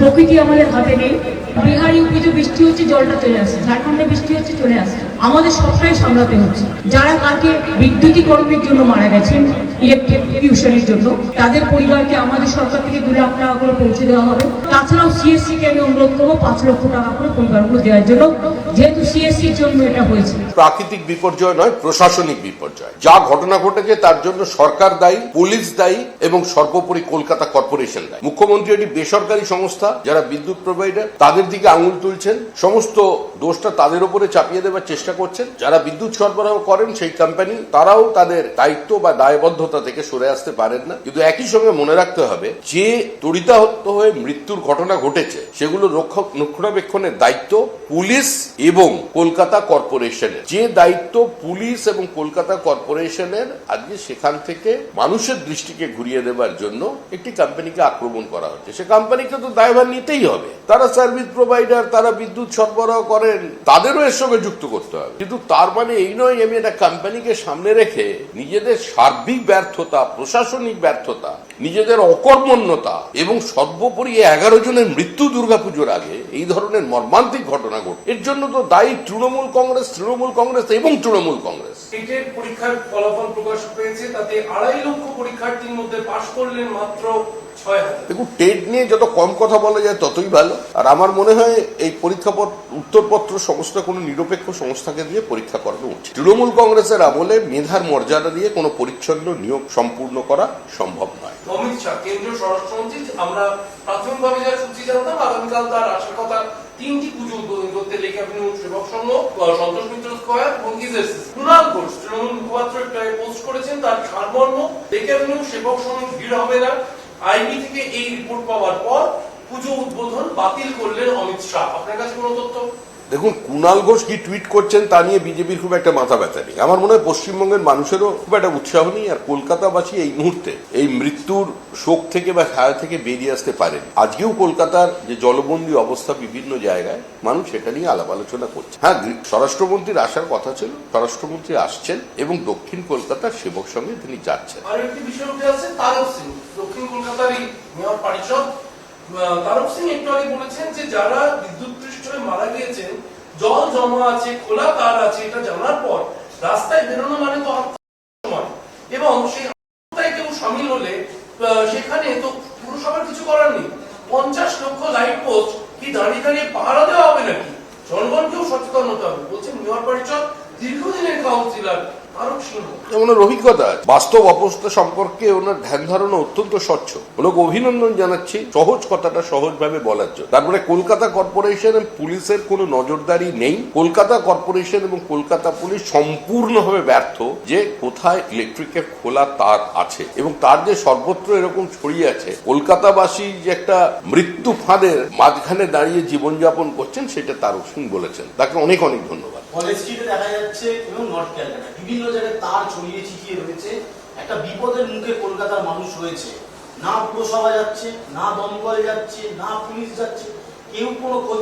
প্রকৃতি আমাদের হাতে নেই। বিহার ইউপিতে বৃষ্টি হচ্ছে, জলটা চলে আসছে। ঝাড়খণ্ডে বৃষ্টি হচ্ছে, চলে আসছে। আমাদের সবটাই সামলাতে হচ্ছে। যারা কালকে বিদ্যুতীকরণের জন্য মারা গেছেন ইলেকট্রিবিউশনের জন্য, তাদের পরিবারকে আমাদের সরকার থেকে দু লাখ টাকা করে পৌঁছে দেওয়া হবে। তাছাড়াও সিএসসি কে আমি অনুরোধ করব, পাঁচ লক্ষ টাকা করে পরিবারগুলো দেওয়ার জন্য। যেহেতু সিএসসির জন্য এটা হয়েছে। প্রাকৃতিক বিপর্যয় নয়, প্রশাসনিক বিপর্যয়। যা ঘটনা ঘটেছে তার জন্য সরকার দায়ী, পুলিশ দায়ী এবং সর্বোপরি কলকাতা কর্পোরেশন দায়ী। মুখ্যমন্ত্রী একটি বেসরকারি সংস্থা, যারা বিদ্যুৎ প্রোভাইডার, তাদের দিকে আঙুল তুলছেন। সমস্ত দোষটা তাদের উপরে চাপিয়ে দেওয়ার চেষ্টা করছেন। যারা বিদ্যুৎ সরবরাহ করেন সেই কোম্পানি তারাও তাদের দায়িত্ব বা দায়বদ্ধতা থেকে সরে আসতে পারেন না। কিন্তু একই সঙ্গে মনে রাখতে হবে, যে তড়িতাহত হয়ে মৃত্যুর ঘটনা ঘটেছে, সেগুলো রক্ষণাবেক্ষণের দায়িত্ব। পুলিশ এবং কলকাতা কর্পোরেশনের যে দায়িত্ব পুলিশ এবং কলকাতা কর্পোরেশনের আজকে সেখান থেকে মানুষের দৃষ্টিকে ঘুরিয়ে দেবার জন্য একটি কোম্পানিকে আক্রমণ করা হচ্ছে। সে কোম্পানিকে তো দায়ভার নিতেই হবে। তারা সার্ভিস প্রোভাইডার তারা বিদ্যুৎ সরবরাহ করেন, তাদেরও এর সঙ্গে যুক্ত করতে হবে। কিন্তু তার মানে এই নয়, আমি একটা কোম্পানিকে সামনে রেখে নিজেদের সার্বিক ব্যর্থতা, প্রশাসনিক ব্যর্থতা, নিজেদের অকর্মণ্যতা এবং সর্বোপরি এগারো জনের মৃত্যু দুর্গাপুজোর আগে এই ধরনের মর্মান্তিক ঘটনা ঘটে। এর জন্য তো দায়ী তৃণমূল কংগ্রেস তৃণমূল কংগ্রেস এবং তৃণমূল কংগ্রেস। পরীক্ষার ফলাফল প্রকাশ পেয়েছে, তাতে আড়াই লক্ষ পরীক্ষার্থীর মধ্যে পাশ করলেন মাত্র দেখুন টেট নিয়ে যত কম কথা বলা যায় ততই ভালো। আর আমার মনে হয় এই পরীক্ষা উত্তরপত্র সংস্থা কোনো নিরপেক্ষ সংস্থাকে দিয়ে পরীক্ষা করানো উচিত। তৃণমূল কংগ্রেসের আমলে মেধার মর্যাদা দিয়ে কোনো পরিচ্ছন্ন নিয়োগ সম্পূর্ণ করা সম্ভব নয়। অমিত শাহ কেন্দ্রীয় স্বরাষ্ট্রমন্ত্রী আমরা প্রাথমিকভাবে যা সূচি জানতাম আগামীকাল তার আসার কথা তিনটি পুজো উদ্বোধন করতে লেখা সেবক সংঘ সন্তোষ মিত্র স্কোয়ার এবং কুণাল ঘোষ তৃণমূল মুখপাত্র একটা পোস্ট করেছেন তার সারমর্ম লেখা সেবক সংঘ ভিড় হবে না। আইবি থেকে এই রিপোর্ট পাওয়ার পর পুজো উদ্বোধন বাতিল করলেন অমিত শাহ। আপনার কাছে কোনো তথ্য? দেখুন কুণাল ঘোষ কি টুইট করছেন তা নিয়ে বিজেপির খুব একটা মাথা ব্যথা নেই। আমার মনে হয় পশ্চিমবঙ্গের মানুষেরও খুব একটা উৎসাহ নেই আর কলকাতাবাসী এই মুহূর্তে এই মৃত্যুর শোক থেকে বা ছায়া থেকে বেরিয়ে আসতে পারেন। আজকেও কলকাতার যে জলবন্দী অবস্থা বিভিন্ন জায়গায় মানুষ সেটা নিয়ে আলাপ আলোচনা করছে। হ্যাঁ স্বরাষ্ট্রমন্ত্রীর আসার কথা ছিল স্বরাষ্ট্রমন্ত্রী আসছেন এবং দক্ষিণ কলকাতার সেবক সঙ্গে তিনি যাচ্ছেন। আর একটি বিষয় উঠে আসছে তারক সিং। আহ, তারক সিং একটু আগে বলেছেন যে যারা বিদ্যুৎ পৃষ্ঠ মারা গিয়েছেন জল জমা আছে খোলা তার আছে এটা জানার পর রাস্তায় বেরোনো মানে তো সমান এবং সেই কেউ সামিল হলে সেখানে তো পুরসভার কিছু করার নেই। পঞ্চাশ লক্ষ লাইট পোস্ট কি দাঁড়িয়ে দাঁড়িয়ে পাহারা দেওয়া হবে নাকি? জনগণকেও সচেতন হতে হবে বলছেন মেয়র পরিষদ দীর্ঘদিনের কাউন্সিলর। ওনার অভিজ্ঞতা আছে। বাস্তব অবস্থা সম্পর্কে ওনার ধ্যান ধারণা অত্যন্ত স্বচ্ছ। ওনাকে অভিনন্দন জানাচ্ছি সহজ কথাটা সহজভাবে বলার জন্য। তারপরে কলকাতা কর্পোরেশন এবং পুলিশের কোনো নজরদারি নেই। কলকাতা কর্পোরেশন এবং কলকাতা পুলিশ সম্পূর্ণভাবে ব্যর্থ যে কোথায় ইলেকট্রিকের খোলা তার আছে এবং তার যে সর্বত্র এরকম ছড়িয়ে আছে। কলকাতাবাসী যে একটা মৃত্যু ফাঁদের মাঝখানে দাঁড়িয়ে জীবনযাপন করছেন সেটা তারক সিং বলেছেন। তাকে অনেক অনেক ধন্যবাদ। কলেজ স্ট্রিটে দেখা যাচ্ছে এবং নর্থ ক্যালকাটা বিভিন্ন জায়গায় তার ছড়িয়ে ছিটিয়ে রয়েছে। একটা বিপদের মুখে কলকাতার মানুষ রয়েছে। না পুরসভা যাচ্ছে, না দমকল যাচ্ছে, না পুলিশ যাচ্ছে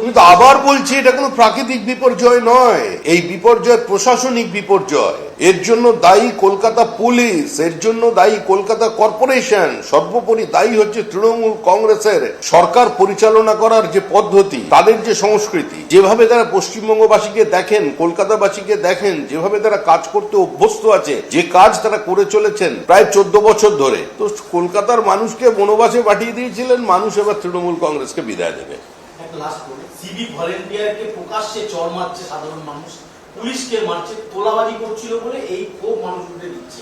কিন্তু আবার বলছি, এটা কোনো প্রাকৃতিক বিপর্যয় নয়। এই বিপর্যয় প্রশাসনিক বিপর্যয়। এর জন্য দায়ী কলকাতা পুলিশ, এর জন্য দায়ী কলকাতা কর্পোরেশন, সর্বোপরি দায়ী হচ্ছে তৃণমূল কংগ্রেসের সরকার পরিচালনা করার যে পদ্ধতি, তাদের যে সংস্কৃতি, যেভাবে তারা পশ্চিমবঙ্গবাসীকে দেখেন, কলকাতাবাসীকে দেখেন, যেভাবে তারা কাজ করতে অভ্যস্ত আছে, যে কাজ তারা করে চলেছেন প্রায় চোদ্দ বছর ধরে। তো কলকাতার মানুষকে বনবাসে পাঠিয়ে দিয়েছিলেন, মানুষ এবার তৃণমূল কংগ্রেসকে বিদায় দেবে। একটা লাস্ট করে সিভিক ভলেন্টিয়ারকে প্রকাশ্যে চর মারছে সাধারণ মানুষ। পুলিশকে মারছে, তোলাবাজি করছিল বলে এই ক্ষোভ মানুষ দিচ্ছে।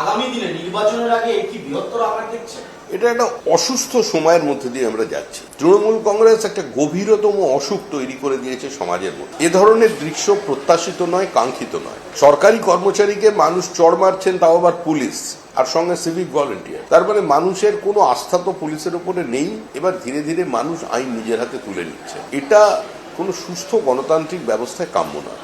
আগামী দিনে নির্বাচনের আগে একটি বৃহত্তর আকার দেখছে? এটা একটা অসুস্থ সময়ের মধ্যে দিয়ে আমরা যাচ্ছি। তৃণমূল কংগ্রেস একটা গভীরতম অসুখ তৈরি করে দিয়েছে সমাজের মধ্যে। এ ধরনের দৃশ্য প্রত্যাশিত নয়, কাঙ্ক্ষিত নয়। সরকারি কর্মচারীকে মানুষ চড় মারছেন, তাও আবার পুলিশ, আর সঙ্গে সিভিক ভলেন্টিয়ার তার মানে মানুষের কোনো আস্থা তো পুলিশের উপরে নেই। এবার ধীরে ধীরে মানুষ আইন নিজের হাতে তুলে নিচ্ছে। এটা কোনো সুস্থ গণতান্ত্রিক ব্যবস্থায় কাম্য নয়।